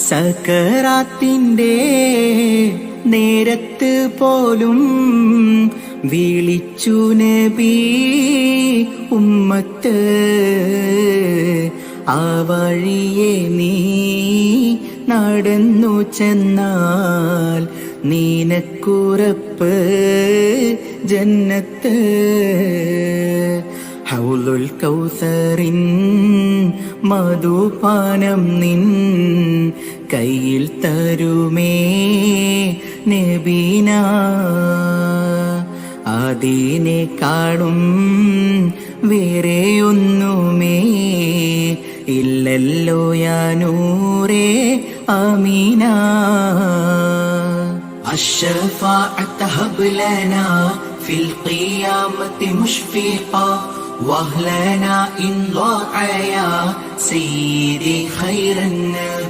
സക്കറാത്തിന്റെ നേരത്ത് പോലും വിളിച്ചു നബി ഉമ്മത്ത് ആ വഴിയെ നീ നടന്നു ചെന്നാൽ നീനക്കുറപ്പ് ജന്നത്ത്. ഹൗലുൽ കൗസറിൻ മധുപാനം നിൻ കയ്യിൽ തരുമേ നബീന അതിനെ കാണും വേറെയൊന്നുമേ ഇല്ലല്ലോ യാനൂരേ അമീന الشفاعة هب لنا في القيامة مشفقا واهلنا إن ضاع يا سيدي خير النبي